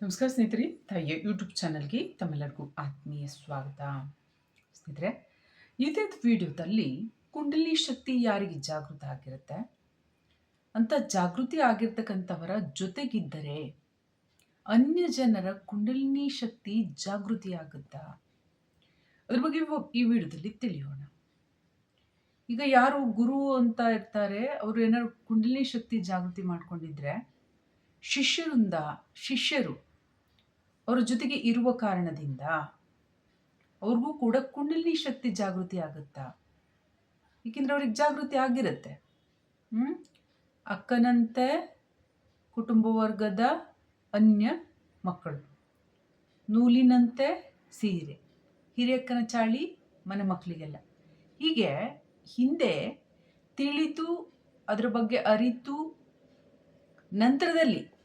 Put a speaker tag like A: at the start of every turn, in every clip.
A: ನಮಸ್ಕಾರ ಸ್ನೇಹಿತರೆ, ತಾಯಿಯ ಯೂಟ್ಯೂಬ್ ಚಾನಲ್ಗೆ ತಮ್ಮೆಲ್ಲರಿಗೂ ಆತ್ಮೀಯ ಸ್ವಾಗತ. ಸ್ನೇಹಿತರೆ ಇದೇ ವಿಡಿಯೋದಲ್ಲಿ ಕುಂಡಲಿ ಶಕ್ತಿ ಯಾರಿಗೆ ಜಾಗೃತ ಆಗಿರುತ್ತೆ? ಅಂತ ಜಾಗೃತಿ ಆಗಿರ್ತಕ್ಕಂಥವರ ಜೊತೆಗಿದ್ದರೆ ಅನ್ಯ ಜನರ ಕುಂಡಲಿನಿ ಶಕ್ತಿ ಜಾಗೃತಿ ಆಗುತ್ತಾ? ಅದ್ರ ಬಗ್ಗೆ ಈ ವಿಡಿಯೋದಲ್ಲಿ ತಿಳಿಯೋಣ. ಈಗ ಯಾರು ಗುರು ಅಂತ ಇರ್ತಾರೆ, ಅವರು ಏನಾದ್ರು ಕುಂಡಲಿನಿ ಶಕ್ತಿ ಜಾಗೃತಿ ಮಾಡ್ಕೊಂಡಿದ್ರೆ ಶಿಷ್ಯರಿಂದ, ಶಿಷ್ಯರು ಅವರ ಜೊತೆಗೆ ಇರುವ ಕಾರಣದಿಂದ ಅವ್ರಿಗೂ ಕೂಡ ಕುಂಡಲಿನಿ ಶಕ್ತಿ ಜಾಗೃತಿ ಆಗುತ್ತಾ? ಏಕೆಂದರೆ ಅವ್ರಿಗೆ ಜಾಗೃತಿ ಆಗಿರುತ್ತೆ. ಹ್ಞೂ ಅಕ್ಕನಂತೆ ಕುಟುಂಬ ವರ್ಗದ ಅನ್ಯ ಮಕ್ಕಳು. ನೂಲಿನಂತೆ ಸೀರೆ. ಹಿರಿಯಕ್ಕನ ಚಾಳಿ ಮನೆ ಮಕ್ಕಳಿಗೆಲ್ಲ ಹೀಗೆ ಹಿಂದೆ ತಿಳಿತು, ಅದರ ಬಗ್ಗೆ ಅರಿತು, ನಂತರದಲ್ಲಿ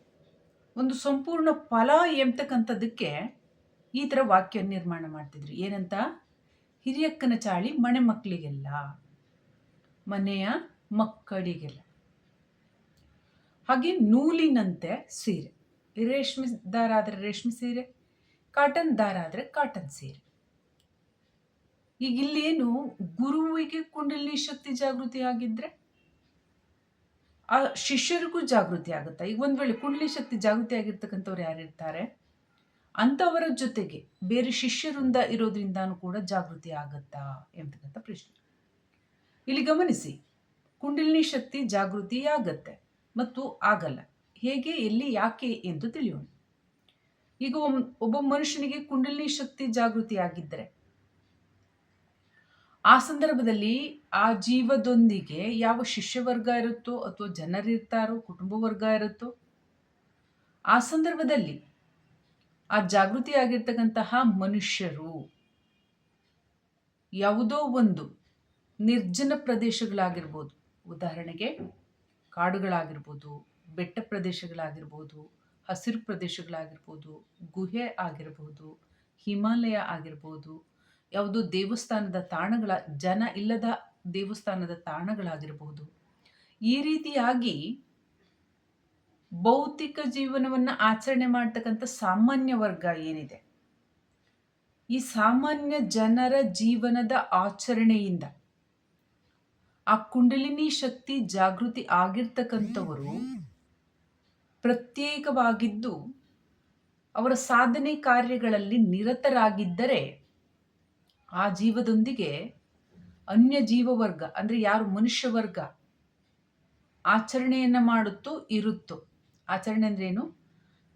A: ಒಂದು ಸಂಪೂರ್ಣ ಫಲ ಎಂಬತಕ್ಕಂಥದ್ದಕ್ಕೆ ಈ ಥರ ವಾಕ್ಯ ನಿರ್ಮಾಣ ಮಾಡ್ತಿದ್ರು. ಏನಂತ? ಹಿರಿಯಕ್ಕನ ಚಾಳಿ ಮನೆ ಮಕ್ಕಳಿಗೆಲ್ಲ ಮನೆಯ ಮಕ್ಕಳಿಗೆಲ್ಲ. ಹಾಗೆ ನೂಲಿನಂತೆ ಸೀರೆ. ರೇಷ್ಮೆ ದಾರ ಆದರೆ ರೇಷ್ಮೆ ಸೀರೆ, ಕಾಟನ್ ದಾರ ಆದರೆ ಕಾಟನ್ ಸೀರೆ. ಈಗ ಇಲ್ಲೇನು ಗುರುವಿಗೆ ಕುಂಡಲಿ ಶಕ್ತಿ ಜಾಗೃತಿ ಆಗಿದ್ರೆ ಆ ಶಿಷ್ಯರಿಗೂ ಜಾಗೃತಿ ಆಗುತ್ತಾ. ಈಗ ಒಂದು ವೇಳೆ ಕುಂಡಲಿ ಶಕ್ತಿ ಜಾಗೃತಿ ಆಗಿರ್ತಕ್ಕಂಥವ್ರು ಯಾರಿರ್ತಾರೆ ಅಂಥವರ ಜೊತೆಗೆ ಬೇರೆ ಶಿಷ್ಯರಿಂದ ಇರೋದ್ರಿಂದಾನು ಕೂಡ ಜಾಗೃತಿ ಆಗುತ್ತಾ ಎಂಬತಕ್ಕಂಥ ಪ್ರಶ್ನೆ. ಇಲ್ಲಿ ಗಮನಿಸಿ, ಕುಂಡಲಿನಿ ಶಕ್ತಿ ಜಾಗೃತಿ ಆಗತ್ತೆ ಮತ್ತು ಆಗಲ್ಲ. ಹೇಗೆ, ಎಲ್ಲಿ, ಯಾಕೆ ಎಂದು ತಿಳಿಯೋಣ. ಈಗ ಒಬ್ಬ ಮನುಷ್ಯನಿಗೆ ಕುಂಡಲಿನಿ ಶಕ್ತಿ ಜಾಗೃತಿ ಆಗಿದ್ದರೆ ಆ ಸಂದರ್ಭದಲ್ಲಿ ಆ ಜೀವದೊಂದಿಗೆ ಯಾವ ಶಿಷ್ಯ ವರ್ಗ ಇರುತ್ತೋ ಅಥವಾ ಜನರಿರ್ತಾರೋ ಕುಟುಂಬ ವರ್ಗ ಇರುತ್ತೋ, ಆ ಸಂದರ್ಭದಲ್ಲಿ ಆ ಜಾಗೃತಿ ಆಗಿರ್ತಕ್ಕಂತಹ ಮನುಷ್ಯರು ಯಾವುದೋ ಒಂದು ನಿರ್ಜನ ಪ್ರದೇಶಗಳಾಗಿರ್ಬೋದು. ಉದಾಹರಣೆಗೆ ಕಾಡುಗಳಾಗಿರ್ಬೋದು, ಬೆಟ್ಟ ಪ್ರದೇಶಗಳಾಗಿರ್ಬೋದು, ಹಸಿರು ಪ್ರದೇಶಗಳಾಗಿರ್ಬೋದು, ಗುಹೆ ಆಗಿರ್ಬೋದು, ಹಿಮಾಲಯ ಆಗಿರ್ಬೋದು ಯಾವುದೋ ದೇವಸ್ಥಾನದ ತಾಣಗಳ, ಜನ ಇಲ್ಲದ ದೇವಸ್ಥಾನದ ತಾಣಗಳಾಗಿರಬಹುದು. ಈ ರೀತಿಯಾಗಿ ಭೌತಿಕ ಜೀವನವನ್ನ ಆಚರಣೆ ಮಾಡ್ತಕ್ಕಂಥ ಸಾಮಾನ್ಯ ವರ್ಗ ಏನಿದೆ? ಈ ಸಾಮಾನ್ಯ ಜನರ ಜೀವನದ ಆಚರಣೆಯಿಂದ ಆ ಕುಂಡಲಿನಿ ಶಕ್ತಿ ಜಾಗೃತಿ ಆಗಿರ್ತಕ್ಕಂಥವರು ಪ್ರತ್ಯೇಕವಾಗಿದ್ದು ಅವರ ಸಾಧನೆ ಕಾರ್ಯಗಳಲ್ಲಿ ನಿರತರಾಗಿದ್ದರೆ ಆ ಜೀವದೊಂದಿಗೆ ಅನ್ಯ ಜೀವವರ್ಗ, ಅಂದ್ರೆ ಯಾರು ಮನುಷ್ಯ ವರ್ಗ ಆಚರಣೆಯನ್ನು ಮಾಡುತ್ತೋ ಇರುತ್ತೋ. ಆಚರಣೆ ಅಂದ್ರೆ ಏನು?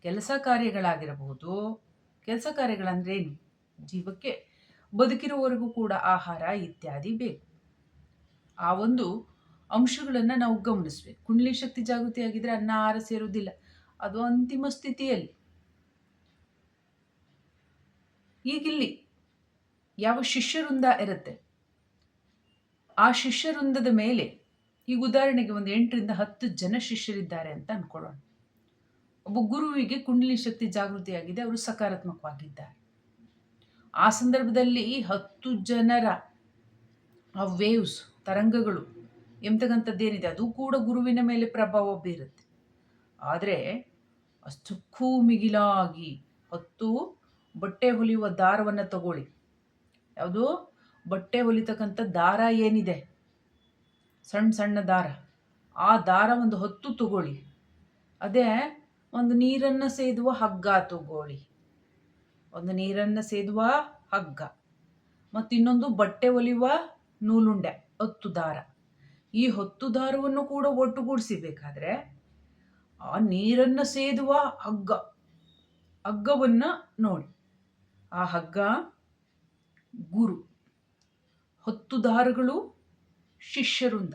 A: ಕೆಲಸ ಕಾರ್ಯಗಳಾಗಿರಬಹುದು. ಕೆಲಸ ಕಾರ್ಯಗಳಂದ್ರೆ ಏನು? ಜೀವಕ್ಕೆ ಬದುಕಿರುವವರೆಗೂ ಕೂಡ ಆಹಾರ ಇತ್ಯಾದಿ ಬೇಕು. ಆ ಒಂದು ಅಂಶಗಳನ್ನು ನಾವು ಗಮನಿಸ್ಬೇಕು. ಕುಂಡ್ಲಿ ಶಕ್ತಿ ಜಾಗೃತಿ ಆಗಿದ್ರೆ ಅನ್ನ, ಆಹಾರ ಸೇರುವುದಿಲ್ಲ. ಅದು ಅಂತಿಮ ಸ್ಥಿತಿಯಲ್ಲಿ. ಈಗಿಲ್ಲಿ ಯಾವ ಶಿಷ್ಯವೃಂದ ಇರುತ್ತೆ? ಆ ಶಿಷ್ಯವೃಂದದ ಮೇಲೆ ಈಗ ಉದಾಹರಣೆಗೆ ಒಂದು ಎಂಟರಿಂದ ಹತ್ತು ಜನ ಶಿಷ್ಯರಿದ್ದಾರೆ ಅಂತ ಅನ್ಕೊಳ್ಳೋಣ. ಒಬ್ಬ ಗುರುವಿಗೆ ಕುಂಡಲಿ ಶಕ್ತಿ ಜಾಗೃತಿಯಾಗಿದೆ, ಅವರು ಸಕಾರಾತ್ಮಕವಾಗಿದ್ದಾರೆ. ಆ ಸಂದರ್ಭದಲ್ಲಿ ಹತ್ತು ಜನರ, ಆ ವೇವ್ಸ್ ತರಂಗಗಳು ಎಂಬತಕ್ಕಂಥದ್ದೇನಿದೆ ಅದು ಕೂಡ ಗುರುವಿನ ಮೇಲೆ ಪ್ರಭಾವ ಬೀರುತ್ತೆ. ಆದರೆ ಅಷ್ಟಕ್ಕೂ ಮಿಗಿಲಾಗಿ ಹತ್ತು ಬಟ್ಟೆ ಹೊಲಿಯುವ ದಾರವನ್ನು ತಗೊಳ್ಳಿ. ಯಾವುದು? ಬಟ್ಟೆ ಹೊಲಿತಕ್ಕಂಥ ದಾರ ಏನಿದೆ? ಸಣ್ಣ ಸಣ್ಣ ದಾರ. ಆ ದಾರ ಒಂದು ಹೊತ್ತು ತಗೊಳ್ಳಿ. ಅದೇ ಒಂದು ನೀರನ್ನು ಸೇದುವ ಹಗ್ಗ ತಗೊಳ್ಳಿ. ಒಂದು ನೀರನ್ನು ಸೇದುವ ಹಗ್ಗ. ಮತ್ತು ಇನ್ನೊಂದು ಬಟ್ಟೆ ಹೊಲಿಯುವ ನೂಲುಂಡೆ, ಹೊತ್ತು ದಾರ. ಈ ಹೊತ್ತು ದಾರವನ್ನು ಕೂಡ ಒಟ್ಟುಗೂಡಿಸಿಬೇಕಾದ್ರೆ ಆ ನೀರನ್ನು ಸೇದುವ ಹಗ್ಗ, ಹಗ್ಗವನ್ನ ನೋಡಿ. ಆ ಹಗ್ಗ ಗುರು. ಹತ್ತು ದಾರಗಳು ಶಿಷ್ಯರುಂದ.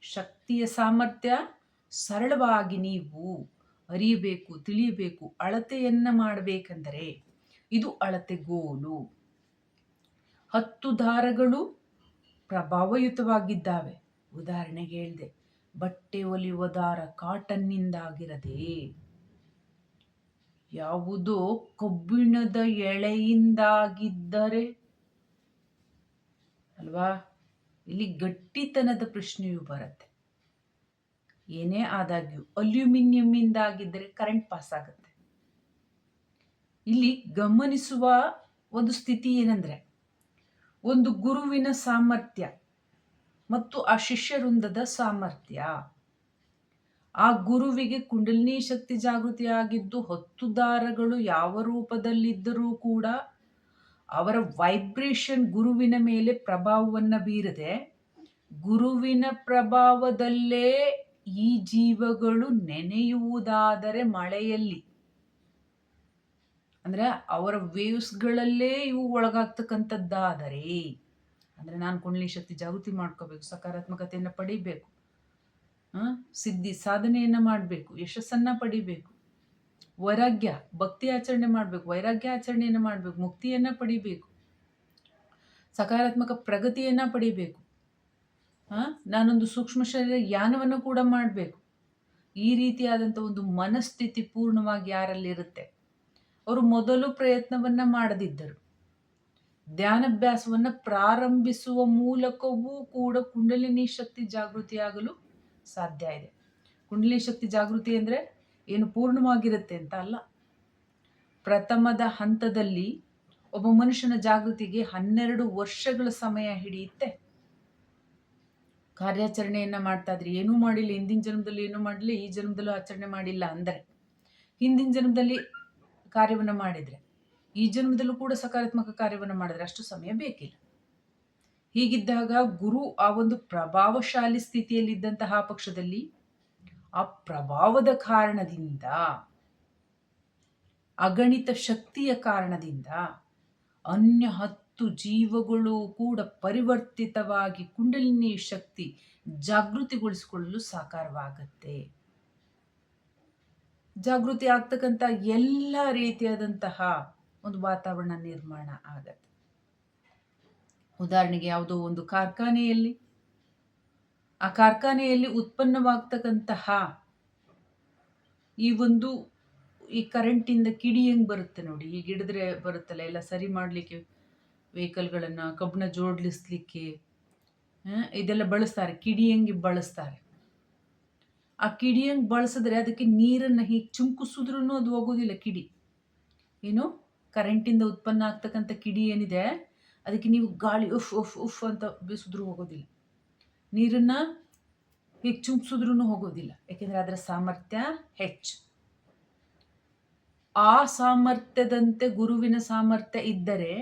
A: ಶಕ್ತಿಯ ಸಾಮರ್ಥ್ಯ ಸರಳವಾಗಿ ನೀವು ಅರಿಯಬೇಕು, ತಿಳಿಯಬೇಕು, ಅಳತೆಯನ್ನು ಮಾಡಬೇಕೆಂದರೆ ಇದು ಅಳತೆಗೋಲು ಹತ್ತು ದಾರಗಳು ಪ್ರಭಾವಯುತವಾಗಿದ್ದಾವೆ. ಉದಾಹರಣೆಗೆ ಹೇಳಿದೆ, ಬಟ್ಟೆ ಒಲಿಯುವ ದಾರ ಕಾಟನ್ನಿಂದಾಗಿರದೆ ಯಾವುದೋ ಕಬ್ಬಿಣದ ಎಳೆಯಿಂದಾಗಿದ್ದರೆ ಅಲ್ವಾ? ಇಲ್ಲಿ ಗಟ್ಟಿತನದ ಪ್ರಶ್ನೆಯೂ ಬರುತ್ತೆ. ಏನೇ ಆದಾಗ್ಯೂ ಅಲ್ಯೂಮಿನಿಯಂನಿಂದಾಗಿದ್ದರೆ ಕರೆಂಟ್ ಪಾಸ್ ಆಗುತ್ತೆ ಇಲ್ಲಿ ಗಮನಿಸುವ ಒಂದು ಸ್ಥಿತಿ ಏನಂದ್ರೆ, ಒಂದು ಗುರುವಿನ ಸಾಮರ್ಥ್ಯ ಮತ್ತು ಆ ಶಿಷ್ಯ ವೃಂದದ ಸಾಮರ್ಥ್ಯ. ಆ ಗುರುವಿಗೆ ಕುಂಡಲಿನಿ ಶಕ್ತಿ ಹತ್ತು ದಾರಗಳು ಯಾವ ರೂಪದಲ್ಲಿದ್ದರೂ ಕೂಡ ಅವರ ವೈಬ್ರೇಷನ್ ಗುರುವಿನ ಮೇಲೆ ಪ್ರಭಾವವನ್ನು ಬೀರದೆ, ಗುರುವಿನ ಪ್ರಭಾವದಲ್ಲೇ ಈ ಜೀವಗಳು ನೆನೆಯುವುದಾದರೆ ಮಳೆಯಲ್ಲಿ. ಅಂದ್ರೆ ಅವರ ವೇವ್ಸ್ಗಳಲ್ಲೇ ಇವು ಒಳಗಾಗ್ತಕ್ಕಂಥದ್ದಾದರೆ, ಅಂದ್ರೆ ನಾನು ಕುಂಡಲಿ ಶಕ್ತಿ ಜಾಗೃತಿ ಮಾಡ್ಕೋಬೇಕು, ಸಕಾರಾತ್ಮಕತೆಯನ್ನು ಪಡಿಬೇಕು ಸಿದ್ಧಿ ಸಾಧನೆಯನ್ನ ಮಾಡಬೇಕು, ಯಶಸ್ಸನ್ನ ಪಡಿಬೇಕು. ವೈರಾಗ್ಯ, ಭಕ್ತಿ ಆಚರಣೆ ಮಾಡಬೇಕು, ವೈರಾಗ್ಯ ಆಚರಣೆಯನ್ನು ಮಾಡಬೇಕು, ಮುಕ್ತಿಯನ್ನ ಪಡಿಬೇಕು, ಸಕಾರಾತ್ಮಕ ಪ್ರಗತಿಯನ್ನ ಪಡಿಬೇಕು ನಾನೊಂದು ಸೂಕ್ಷ್ಮ ಶರೀರ ಯಾನವನ್ನು ಕೂಡ ಮಾಡಬೇಕು. ಈ ರೀತಿಯಾದಂಥ ಒಂದು ಮನಸ್ಥಿತಿ ಪೂರ್ಣವಾಗಿ ಯಾರಲ್ಲಿರುತ್ತೆ? ಅವರು ಮೊದಲು ಪ್ರಯತ್ನವನ್ನ ಮಾಡದಿದ್ದರು. ಧ್ಯಾನಾಭ್ಯಾಸವನ್ನು ಪ್ರಾರಂಭಿಸುವ ಮೂಲಕವೂ ಕೂಡ ಕುಂಡಲಿನಿ ಶಕ್ತಿ ಜಾಗೃತಿಯಾಗಲು ಸಾಧ್ಯ ಇದೆ. ಕುಂಡಲಿನಿ ಶಕ್ತಿ ಜಾಗೃತಿ ಅಂದರೆ ಏನು ಪೂರ್ಣವಾಗಿರುತ್ತೆ ಅಂತ ಅಲ್ಲ. ಪ್ರಥಮದ ಹಂತದಲ್ಲಿ ಒಬ್ಬ ಮನುಷ್ಯನ ಜಾಗೃತಿಗೆ ಹನ್ನೆರಡು ವರ್ಷಗಳ ಸಮಯ ಹಿಡಿಯುತ್ತೆ. ಕಾರ್ಯಾಚರಣೆಯನ್ನ ಮಾಡ್ತಾ ಇದ್ರಿ. ಏನೂ ಮಾಡಿಲ್ಲ. ಹಿಂದಿನ ಜನ್ಮದಲ್ಲಿ ಏನೂ ಮಾಡಲಿ ಈ ಜನ್ಮದಲ್ಲೂ ಆಚರಣೆ ಮಾಡಿಲ್ಲ ಅಂದರೆ ಹಿಂದಿನ ಜನ್ಮದಲ್ಲಿ ಕಾರ್ಯವನ್ನು ಮಾಡಿದರೆ, ಈ ಜನ್ಮದಲ್ಲೂ ಕೂಡ ಸಕಾರಾತ್ಮಕ ಕಾರ್ಯವನ್ನು ಮಾಡಿದ್ರೆ ಅಷ್ಟು ಸಮಯ ಬೇಕಿಲ್ಲ. ಹೀಗಿದ್ದಾಗ ಗುರು ಆ ಒಂದು ಪ್ರಭಾವಶಾಲಿ ಸ್ಥಿತಿಯಲ್ಲಿದ್ದಂತಹ ಪಕ್ಷದಲ್ಲಿ ಆ ಪ್ರಭಾವದ ಕಾರಣದಿಂದ, ಅಗಣಿತ ಶಕ್ತಿಯ ಕಾರಣದಿಂದ ಅನ್ಯ ಹತ್ತು ಜೀವಗಳು ಕೂಡ ಪರಿವರ್ತಿತವಾಗಿ ಕುಂಡಲಿನಿ ಶಕ್ತಿ ಜಾಗೃತಿಗೊಳಿಸಿಕೊಳ್ಳಲು ಸಾಕಾರವಾಗತ್ತೆ. ಜಾಗೃತಿ ಆಗ್ತಕ್ಕಂಥ ಎಲ್ಲ ರೀತಿಯಾದಂತಹ ಒಂದು ವಾತಾವರಣ ನಿರ್ಮಾಣ ಆಗತ್ತೆ. ಉದಾಹರಣೆಗೆ ಯಾವುದೋ ಒಂದು ಕಾರ್ಖಾನೆಯಲ್ಲಿ ಆ ಕಾರ್ಖಾನೆಯಲ್ಲಿ ಉತ್ಪನ್ನವಾಗ್ತಕ್ಕಂತಹ ಈ ಒಂದು ಈ ಕರೆಂಟಿಂದ ಕಿಡಿ ಹೆಂಗೆ ಬರುತ್ತೆ ನೋಡಿ? ಈಗ ಹಿಡಿದ್ರೆ ಬರುತ್ತಲ್ಲ, ಎಲ್ಲ ಸರಿ ಮಾಡಲಿಕ್ಕೆ ವೆಹಿಕಲ್ಗಳನ್ನು ಕಬ್ಬನ ಜೋಡಿಸ್ಲಿಕ್ಕೆ ಇದೆಲ್ಲ ಬಳಸ್ತಾರೆ, ಕಿಡಿ ಹೆಂಗೆ ಬಳಸ್ತಾರೆ. ಆ ಕಿಡಿ ಹೆಂಗೆ ಬಳಸಿದ್ರೆ ಅದಕ್ಕೆ ನೀರನ್ನು ಹೀಗೆ ಚುಮ್ಕಿಸಿದ್ರೂ ಅದು ಹೋಗೋದಿಲ್ಲ ಕಿಡಿ. ಏನು? ಕರೆಂಟಿಂದ ಉತ್ಪನ್ನ ಆಗ್ತಕ್ಕಂಥ ಕಿಡಿ ಏನಿದೆ, ಅದಕ್ಕೆ ನೀವು ಗಾಳಿ ಉಫ್ ಉಫ್ ಉಫ್ ಅಂತ ಬೀಸಿದ್ರೂ ಹೋಗೋದಿಲ್ಲ. ನೀರನ್ನು ಹೀಗೆ ಚುಂಕ್ಸಿದ್ರೂ ಹೋಗೋದಿಲ್ಲ. ಯಾಕೆಂದರೆ ಅದರ ಸಾಮರ್ಥ್ಯ ಹೆಚ್ಚು. ಆ ಸಾಮರ್ಥ್ಯದಂತೆ ಗುರುವಿನ ಸಾಮರ್ಥ್ಯ ಇದ್ದರೆ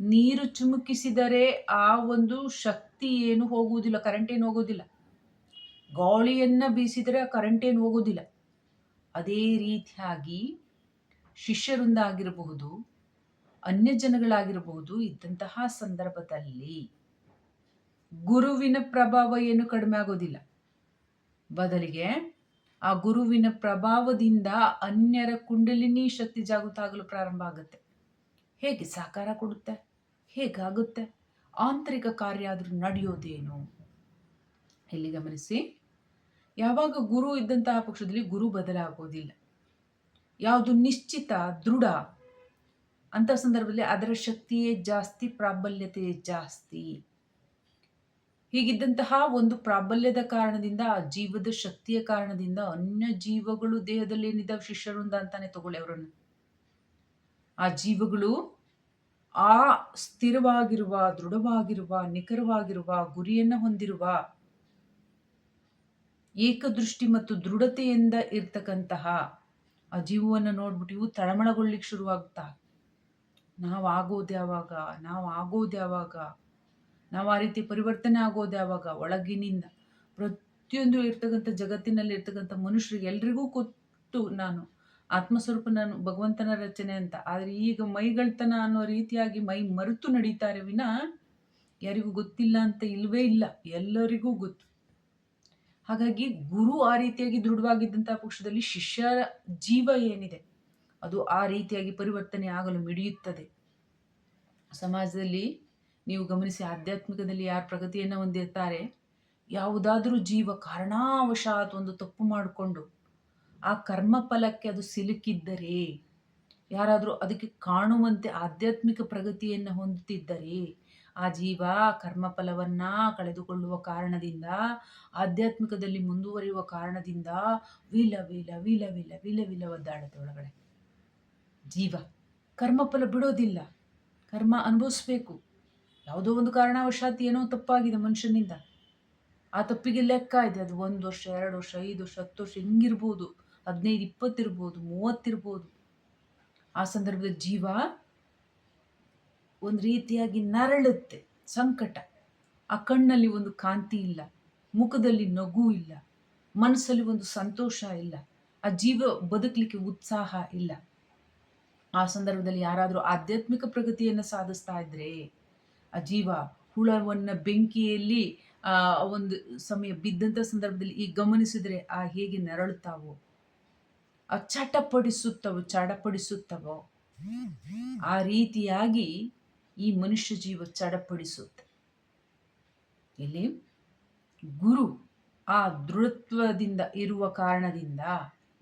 A: ನೀರು ಚುಮುಕಿಸಿದರೆ ಆ ಒಂದು ಶಕ್ತಿ ಏನು ಹೋಗುವುದಿಲ್ಲ ಕರೆಂಟ್ ಏನು ಹೋಗೋದಿಲ್ಲ ಗಾಳಿಯನ್ನು ಬೀಸಿದರೆ ಆ ಕರೆಂಟ್ ಏನು ಹೋಗೋದಿಲ್ಲ ಅದೇ ರೀತಿಯಾಗಿ ಶಿಷ್ಯರಿಂದ ಆಗಿರಬಹುದು ಅನ್ಯ ಜನಗಳಾಗಿರಬಹುದು ಇದ್ದಂತಹ ಸಂದರ್ಭದಲ್ಲಿ ಗುರುವಿನ ಪ್ರಭಾವ ಏನು ಕಡಿಮೆ ಆಗೋದಿಲ್ಲ. ಬದಲಿಗೆ ಆ ಗುರುವಿನ ಪ್ರಭಾವದಿಂದ ಅನ್ಯರ ಕುಂಡಲಿನಿ ಶಕ್ತಿ ಜಾಗೃತ ಆಗಲು ಪ್ರಾರಂಭ ಆಗುತ್ತೆ. ಹೇಗೆ ಸಹಕಾರ ಕೊಡುತ್ತೆ? ಹೇಗಾಗುತ್ತೆ? ಆಂತರಿಕ ಕಾರ್ಯ ಆದರೂ ನಡೆಯೋದೇನು? ಇಲ್ಲಿ ಗಮನಿಸಿ. ಯಾವಾಗ ಗುರು ಇದ್ದಂತಹ ಪಕ್ಷದಲ್ಲಿ ಗುರು ಬದಲಾಗೋದಿಲ್ಲ. ಯಾವುದು ನಿಶ್ಚಿತ, ದೃಢ ಅಂತ ಸಂದರ್ಭದಲ್ಲಿ ಅದರ ಶಕ್ತಿಯೇ ಜಾಸ್ತಿ, ಪ್ರಾಬಲ್ಯತೆಯೇ ಜಾಸ್ತಿ. ಹೀಗಿದ್ದಂತಹ ಒಂದು ಪ್ರಾಬಲ್ಯದ ಕಾರಣದಿಂದ ಆ ಜೀವದ ಶಕ್ತಿಯ ಕಾರಣದಿಂದ ಅನ್ಯ ಜೀವಗಳು ದೇಹದಲ್ಲಿ ಏನಿದ್ದಾವೆ ಶಿಷ್ಯರಿಂದ ಅಂತಾನೆ ತಗೊಳ್ಳಿ ಅವರನ್ನು. ಆ ಜೀವಗಳು ಆ ಸ್ಥಿರವಾಗಿರುವ, ದೃಢವಾಗಿರುವ, ನಿಖರವಾಗಿರುವ, ಗುರಿಯನ್ನ ಹೊಂದಿರುವ ಏಕದೃಷ್ಟಿ ಮತ್ತು ದೃಢತೆಯಿಂದ ಇರ್ತಕ್ಕಂತಹ ಆ ಜೀವವನ್ನು ನೋಡ್ಬಿಟ್ಟು ಇವು ತಳಮಳಗೊಳ್ಳಿಕ್ಕೆ ಶುರುವಾಗ್ತಾ ನಾವು ಆಗೋದ್ಯಾವಾಗ ನಾವು ಆಗೋದು ಯಾವಾಗ? ನಾವು ಆ ರೀತಿ ಪರಿವರ್ತನೆ ಆಗೋದು ಯಾವಾಗ ಒಳಗಿನಿಂದ ಪ್ರತಿಯೊಂದು ಇರ್ತಕ್ಕಂಥ ಜಗತ್ತಿನಲ್ಲಿ ಇರ್ತಕ್ಕಂಥ ಮನುಷ್ಯರಿಗೆ ಎಲ್ರಿಗೂ ಕೊಟ್ಟು ನಾನು ಆತ್ಮಸ್ವರೂಪ ನಾನು ಭಗವಂತನ ರಚನೆ ಅಂತ. ಆದರೆ ಈಗ ಮೈಗಳ್ತನ ಅನ್ನೋ ರೀತಿಯಾಗಿ ಮೈ ಮರೆತು ನಡೀತಾರೆ ವಿನ ಯಾರಿಗೂ ಗೊತ್ತಿಲ್ಲ ಅಂತ ಇಲ್ವೇ ಇಲ್ಲ. ಎಲ್ಲರಿಗೂ ಗೊತ್ತು. ಹಾಗಾಗಿ ಗುರು ಆ ರೀತಿಯಾಗಿ ದೃಢವಾಗಿದ್ದಂಥ ಪಕ್ಷದಲ್ಲಿ ಶಿಷ್ಯರ ಜೀವ ಏನಿದೆ ಅದು ಆ ರೀತಿಯಾಗಿ ಪರಿವರ್ತನೆ ಆಗಲು ಮಿಡಿಯುತ್ತದೆ. ಸಮಾಜದಲ್ಲಿ ನೀವು ಗಮನಿಸಿ ಆಧ್ಯಾತ್ಮಿಕದಲ್ಲಿ ಯಾರು ಪ್ರಗತಿಯನ್ನು ಹೊಂದಿರ್ತಾರೆ, ಯಾವುದಾದರೂ ಜೀವ ಕಾರಣಾವಶಾತ್ ಒಂದು ತಪ್ಪು ಮಾಡಿಕೊಂಡು ಆ ಕರ್ಮ ಫಲಕ್ಕೆ ಅದು ಸಿಲುಕಿದ್ದರೆ, ಯಾರಾದರೂ ಅದಕ್ಕೆ ಕಾಣುವಂತೆ ಆಧ್ಯಾತ್ಮಿಕ ಪ್ರಗತಿಯನ್ನು ಹೊಂದುತ್ತಿದ್ದರೆ, ಆ ಜೀವ ಕರ್ಮಫಲವನ್ನ ಕಳೆದುಕೊಳ್ಳುವ ಕಾರಣದಿಂದ, ಆಧ್ಯಾತ್ಮಿಕದಲ್ಲಿ ಮುಂದುವರಿಯುವ ಕಾರಣದಿಂದ ವಿಲ ವಿಲ ವಿಲ ವಿಲ ವಿಲ ವಿಲ ಒದ್ದಾಡುತ್ತೆ ಒಳಗಡೆ. ಜೀವ ಕರ್ಮಫಲ ಬಿಡೋದಿಲ್ಲ. ಕರ್ಮ ಅನುಭವಿಸ್ಬೇಕು. ಯಾವುದೋ ಒಂದು ಕಾರಣವಶಾತ್ ಏನೋ ತಪ್ಪಾಗಿದೆ ಮನುಷ್ಯನಿಂದ. ಆ ತಪ್ಪಿಗೆ ಲೆಕ್ಕ ಇದೆ. ಅದು ಒಂದು ವರ್ಷ, ಎರಡು ವರ್ಷ, ಐದು ವರ್ಷ, ಹತ್ತು ವರ್ಷ ಹಿಂಗಿರ್ಬೋದು. ಹದಿನೈದು, ಇಪ್ಪತ್ತಿರ್ಬೋದು, ಮೂವತ್ತಿರ್ಬೋದು. ಆ ಸಂದರ್ಭದ ಜೀವ ಒಂದು ರೀತಿಯಾಗಿ ನರಳುತ್ತೆ. ಸಂಕಟ. ಆ ಕಣ್ಣಲ್ಲಿ ಒಂದು ಕಾಂತಿ ಇಲ್ಲ. ಮುಖದಲ್ಲಿ ನಗು ಇಲ್ಲ. ಮನಸ್ಸಲ್ಲಿ ಒಂದು ಸಂತೋಷ ಇಲ್ಲ. ಆ ಜೀವ ಬದುಕಲಿಕ್ಕೆ ಉತ್ಸಾಹ ಇಲ್ಲ. ಆ ಸಂದರ್ಭದಲ್ಲಿ ಯಾರಾದರೂ ಆಧ್ಯಾತ್ಮಿಕ ಪ್ರಗತಿಯನ್ನು ಸಾಧಿಸ್ತಾ ಇದ್ರೆ ಆ ಜೀವ ಹುಳವನ್ನ ಬೆಂಕಿಯಲ್ಲಿ, ಆ, ಒಂದು ಸಮಯ ಬಿದ್ದಂಥ ಸಂದರ್ಭದಲ್ಲಿ ಈ ಗಮನಿಸಿದರೆ ಆ ಹೇಗೆ ನರಳುತ್ತಾವೋ ಆ ಚಟಪಡಿಸುತ್ತವೋ ಚಡಪಡಿಸುತ್ತವೋ, ಆ ರೀತಿಯಾಗಿ ಈ ಮನುಷ್ಯ ಜೀವ ಚಡಪಡಿಸುತ್ತೆ. ಇಲ್ಲಿ ಗುರು ಆ ದೃಢತ್ವದಿಂದ ಇರುವ ಕಾರಣದಿಂದ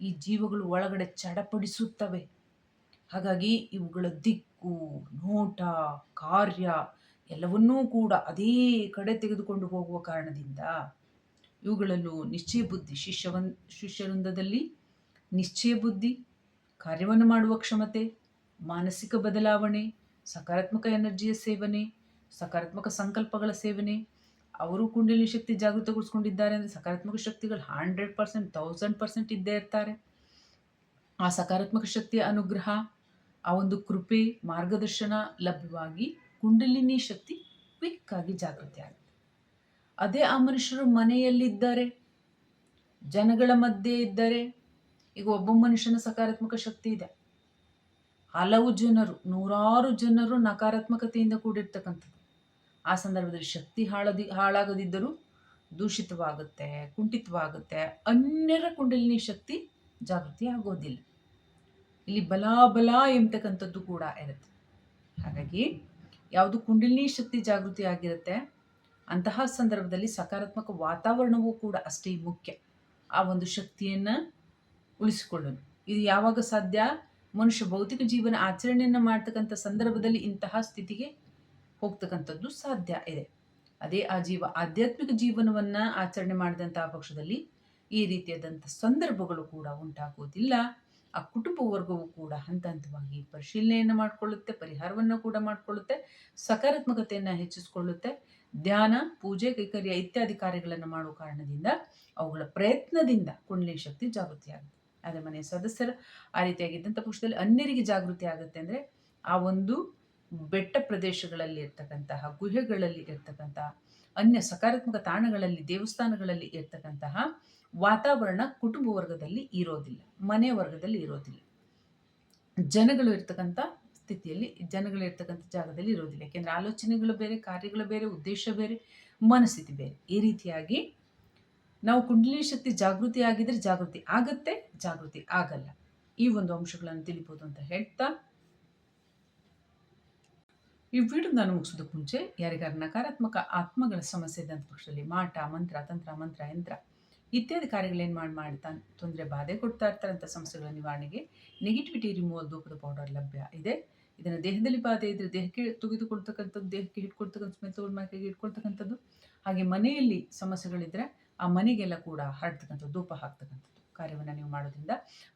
A: ಈ ಜೀವಗಳು ಒಳಗಡೆ ಚಡಪಡಿಸುತ್ತವೆ. ಹಾಗಾಗಿ ಇವುಗಳ ದಿಕ್ಕು, ನೋಟ, ಕಾರ್ಯ ಎಲ್ಲವನ್ನೂ ಕೂಡ ಅದೇ ಕಡೆ ತೆಗೆದುಕೊಂಡು ಹೋಗುವ ಕಾರಣದಿಂದ ಇವುಗಳನ್ನು ನಿಶ್ಚಯ ಬುದ್ಧಿ ಶಿಷ್ಯವನ್ ಶಿಷ್ಯವೃಂದದಲ್ಲಿ ನಿಶ್ಚಯ ಬುದ್ಧಿ, ಕಾರ್ಯವನ್ನು ಮಾಡುವ ಕ್ಷಮತೆ, ಮಾನಸಿಕ ಬದಲಾವಣೆ, ಸಕಾರಾತ್ಮಕ ಎನರ್ಜಿಯ ಸೇವನೆ, ಸಕಾರಾತ್ಮಕ ಸಂಕಲ್ಪಗಳ ಸೇವನೆ, ಅವರು ಕುಂಡಲಿ ಶಕ್ತಿ ಜಾಗೃತಗೊಳಿಸ್ಕೊಂಡಿದ್ದಾರೆ ಅಂದರೆ ಸಕಾರಾತ್ಮಕ ಶಕ್ತಿಗಳು ಹಂಡ್ರೆಡ್ ಪರ್ಸೆಂಟ್ ತೌಸಂಡ್ ಪರ್ಸೆಂಟ್ ಇದ್ದೇ ಇರ್ತಾರೆ. ಆ ಸಕಾರಾತ್ಮಕ ಶಕ್ತಿಯ ಅನುಗ್ರಹ, ಆ ಒಂದು ಕೃಪೆ, ಮಾರ್ಗದರ್ಶನ ಲಭ್ಯವಾಗಿ ಕುಂಡಲಿನಿ ಶಕ್ತಿ ಕ್ವಿಕ್ ಆಗಿ ಜಾಗೃತಿ ಆಗುತ್ತೆ. ಅದೇ ಆ ಮನುಷ್ಯರು ಮನೆಯಲ್ಲಿದ್ದಾರೆ, ಜನಗಳ ಮಧ್ಯೆ ಇದ್ದರೆ. ಈಗ ಒಬ್ಬ ಮನುಷ್ಯನ ಸಕಾರಾತ್ಮಕ ಶಕ್ತಿ ಇದೆ. ಹಲವು ಜನರು, ನೂರಾರು ಜನರು ನಕಾರಾತ್ಮಕತೆಯಿಂದ ಕೂಡಿರ್ತಕ್ಕಂಥದ್ದು. ಆ ಸಂದರ್ಭದಲ್ಲಿ ಶಕ್ತಿ ಹಾಳದಿ, ಹಾಳಾಗದಿದ್ದರೂ ದೂಷಿತವಾಗುತ್ತೆ, ಕುಂಠಿತವಾಗುತ್ತೆ. ಅನ್ಯರ ಕುಂಡಲಿನಿ ಶಕ್ತಿ ಜಾಗೃತಿ ಆಗೋದಿಲ್ಲ. ಇಲ್ಲಿ ಬಲ ಬಲ ಎಂಬತಕ್ಕಂಥದ್ದು ಕೂಡ ಇರುತ್ತೆ. ಹಾಗಾಗಿ ಯಾವುದು ಕುಂಡಲಿನಿ ಶಕ್ತಿ ಜಾಗೃತಿ ಆಗಿರುತ್ತೆ, ಅಂತಹ ಸಂದರ್ಭದಲ್ಲಿ ಸಕಾರಾತ್ಮಕ ವಾತಾವರಣವೂ ಕೂಡ ಅಷ್ಟೇ ಮುಖ್ಯ. ಆ ಒಂದು ಶಕ್ತಿಯನ್ನು ಉಳಿಸಿಕೊಳ್ಳೋದು. ಇದು ಯಾವಾಗ ಸಾಧ್ಯ? ಮನುಷ್ಯ ಭೌತಿಕ ಜೀವನ ಆಚರಣೆಯನ್ನು ಮಾಡ್ತಕ್ಕಂಥ ಸಂದರ್ಭದಲ್ಲಿ ಇಂತಹ ಸ್ಥಿತಿಗೆ ಹೋಗ್ತಕ್ಕಂಥದ್ದು ಸಾಧ್ಯ ಇದೆ. ಅದೇ ಆ ಜೀವ, ಆಧ್ಯಾತ್ಮಿಕ ಜೀವನವನ್ನು ಆಚರಣೆ ಮಾಡಿದಂತಹ ಪಕ್ಷದಲ್ಲಿ ಈ ರೀತಿಯಾದಂಥ ಸಂದರ್ಭಗಳು ಕೂಡ ಉಂಟಾಗುವುದಿಲ್ಲ. ಆ ಕುಟುಂಬ ವರ್ಗವು ಕೂಡ ಹಂತ ಹಂತವಾಗಿ ಪರಿಶೀಲನೆಯನ್ನು ಮಾಡಿಕೊಳ್ಳುತ್ತೆ, ಪರಿಹಾರವನ್ನು ಕೂಡ ಮಾಡಿಕೊಳ್ಳುತ್ತೆ, ಸಕಾರಾತ್ಮಕತೆಯನ್ನು ಹೆಚ್ಚಿಸಿಕೊಳ್ಳುತ್ತೆ, ಧ್ಯಾನ, ಪೂಜೆ, ಕೈಕರ್ಯ ಇತ್ಯಾದಿ ಕಾರ್ಯಗಳನ್ನು ಮಾಡುವ ಕಾರಣದಿಂದ ಅವುಗಳ ಪ್ರಯತ್ನದಿಂದ ಕುಂಡಲಿ ಶಕ್ತಿ ಜಾಗೃತಿಯಾಗುತ್ತೆ. ಆದರೆ ಮನೆಯ ಸದಸ್ಯರ ಆ ರೀತಿಯಾಗಿದ್ದಂಥ ಪಕ್ಷದಲ್ಲಿ ಅನ್ಯರಿಗೆ ಜಾಗೃತಿ ಆಗುತ್ತೆ ಅಂದರೆ ಆ ಒಂದು ಬೆಟ್ಟ ಪ್ರದೇಶಗಳಲ್ಲಿ ಇರ್ತಕ್ಕಂತಹ, ಗುಹೆಗಳಲ್ಲಿ ಇರ್ತಕ್ಕಂತಹ, ಅನ್ಯ ಸಕಾರಾತ್ಮಕ ತಾಣಗಳಲ್ಲಿ, ದೇವಸ್ಥಾನಗಳಲ್ಲಿ ಇರ್ತಕ್ಕಂತಹ ವಾತಾವರಣ ಕುಟುಂಬ ವರ್ಗದಲ್ಲಿ ಇರೋದಿಲ್ಲ, ಮನೆ ವರ್ಗದಲ್ಲಿ ಇರೋದಿಲ್ಲ. ಜನಗಳು ಇರ್ತಕ್ಕಂಥ ಸ್ಥಿತಿಯಲ್ಲಿ, ಜನಗಳು ಇರ್ತಕ್ಕಂಥ ಜಾಗದಲ್ಲಿ ಇರೋದಿಲ್ಲ. ಯಾಕೆಂದರೆ ಆಲೋಚನೆಗಳು ಬೇರೆ, ಕಾರ್ಯಗಳು ಬೇರೆ, ಉದ್ದೇಶ ಬೇರೆ, ಮನಸ್ಥಿತಿ ಬೇರೆ. ಈ ರೀತಿಯಾಗಿ ನಾವು ಕುಂಡಲಿ ಶಕ್ತಿ ಜಾಗೃತಿ ಆಗಿದ್ರೆ ಜಾಗೃತಿ ಆಗತ್ತೆ, ಜಾಗೃತಿ ಆಗಲ್ಲ. ಈ ಒಂದು ಅಂಶಗಳನ್ನು ತಿಳಿಬೋದು ಅಂತ ಹೇಳ್ತಾ. ಈ ವಿಡಿಯೋ ನಾನು ಮುಗಿಸೋದಕ್ಕೆ ಮುಂಚೆ, ಯಾರಿಗಾರು ನಕಾರಾತ್ಮಕ ಆತ್ಮಗಳ ಸಮಸ್ಯೆ ಇದ್ದಂಥ ಪಕ್ಷದಲ್ಲಿ ಮಾಟ, ಮಂತ್ರ, ತಂತ್ರ, ಮಂತ್ರ, ಯಂತ್ರ ಇತ್ಯಾದಿ ಕಾರ್ಯಗಳೇನು ಮಾಡಿ, ಮಾಡ್ತಾ ತೊಂದರೆ ಬಾಧೆ ಕೊಡ್ತಾ ಇರ್ತಾರಂಥ ಸಮಸ್ಯೆಗಳ ನಿವಾರಣೆಗೆ ನೆಗೆಟಿವಿಟಿ ರಿಮೂವಲ್ ಧೂಪದ ಪೌಡರ್ ಲಭ್ಯ ಇದೆ. ಇದನ್ನು ದೇಹದಲ್ಲಿ ಬಾಧೆ ಇದ್ದರೆ ದೇಹಕ್ಕೆ ತೆಗೆದುಕೊಳ್ತಕ್ಕಂಥದ್ದು, ದೇಹಕ್ಕೆ ಹಿಡ್ಕೊಳ್ತಕ್ಕಂಥ ಮೆತ್ತೋಲ್ ಮಾಕೆಗೆ ಇಟ್ಕೊಳ್ತಕ್ಕಂಥದ್ದು ಹಾಗೆ ಮನೆಯಲ್ಲಿ ಸಮಸ್ಯೆಗಳಿದ್ದರೆ ಆ ಮನೆಗೆಲ್ಲ ಕೂಡ ಹರಡ್ತಕ್ಕಂಥದ್ದು ಧೂಪ ಹಾಕ್ತಕ್ಕಂಥದ್ದು ಕಾರ್ಯವನ್ನು ನೀವು ಮಾಡೋದ್ರಿಂದ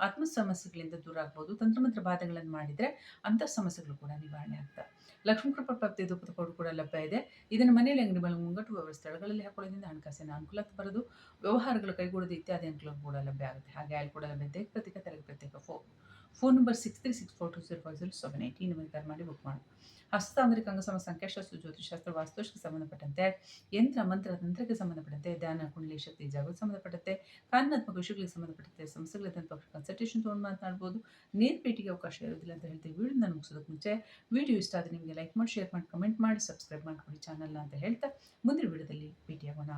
A: ಆತ್ಮ ಸಮಸ್ಯೆಗಳಿಂದ ದೂರ ಆಗ್ಬೋದು. ತಂತ್ರಮಂತ್ರ ಬಾಧೆಗಳನ್ನು ಮಾಡಿದರೆ ಅಂಥ ಸಮಸ್ಯೆಗಳು ಕೂಡ ನಿವಾರಣೆ ಆಗ್ತವೆ ಲಕ್ಷ್ಮೀ ಕೃಪಾ ಪ್ರಾಪ್ತಿ ಧೂಪದ ಪೌಡರ್ ಕೂಡ ಲಭ್ಯ ಇದೆ. ಇದನ್ನು ಮನೆಯಲ್ಲಿ ಅಂಗಡಿ ಮೇಲೆ ಮುಂಗಟ್ಟು ಸ್ಥಳಗಳಲ್ಲಿ ಹಾಕೊಳ್ಳೋದ್ರಿಂದ ಹಣಕಾಸಿನ ಅನುಕೂಲ ಬರೋದು, ವ್ಯವಹಾರಗಳು ಕೈಗೂಡೋದು ಇತ್ಯಾದಿ ಅನುಕೂಲ ಕೂಡ ಲಭ್ಯ ಆಗುತ್ತೆ. ಹಾಗೆ ಅಲ್ಲಿ ಕೂಡ ಲಭ್ಯ ಇದೆ phone number six three six four two zero five zero seven eight ಈ ನಂಬರ್ ಮಾಡಿ ಬುಕ್ ಮಾಡಿ ಹಸ್ತಾಂತರಿಕ ಅಂಗಸಮ ಸಂಖ್ಯಾಶಾಸ್ತ್ರ ಜ್ಯೋತಿಷಾಸ್ತ್ರ ವಾಸ್ತುಶಕ್ಕೆ ಸಂಬಂಧಪಟ್ಟಂತೆ, ಯಂತ್ರ ಮಂತ್ರ ತಂತ್ರಕ್ಕೆ ಸಂಬಂಧಪಟ್ಟಂತೆ, ಧ್ಯಾನ ಕುಂಡಲಿ ಶಕ್ತಿ ಜಾಗೃತಿ ಸಂಬಂಧಪಟ್ಟಂತೆ ಕಾನೂನಾತ್ಮಕ ವಿಷಯಗಳಿಗೆ ಸಂಬಂಧಪಟ್ಟಂತೆ ಸಮಸ್ಯೆಗಳಿದ್ದಂಥ ಪಕ್ಷ ಕನ್ಸಲ್ಟೇಷನ್ ತೊಗೊಂಡು ಮಾತನಾಡ್ಬೋದು. ನೇರ ಭೇಟಿಗೆ ಅವಕಾಶ ಇರೋದಿಲ್ಲ ಅಂತ ಹೇಳ್ತೀವಿ. ವಿಡಿಯೋ ನಾನು ಮುಗಿಸೋದಕ್ಕೆ ಮುಂಚೆ ವಿಡಿಯೋ ಇಷ್ಟ ಆದರೆ ನಿಮಗೆ ಲೈಕ್ ಮಾಡಿ ಶೇರ್ ಮಾಡಿ ಕಮೆಂಟ್ ಮಾಡಿ ಸಬ್ಸ್ಕ್ರೈಬ್ ಮಾಡ್ಕೊಳ್ಳಿ ಚಾನಲ್ನ ಅಂತ ಹೇಳ್ತಾ ಮುಂದಿನ ವಿಡಿಯೋದಲ್ಲಿ ಭೇಟಿಯಾಗೋಣ.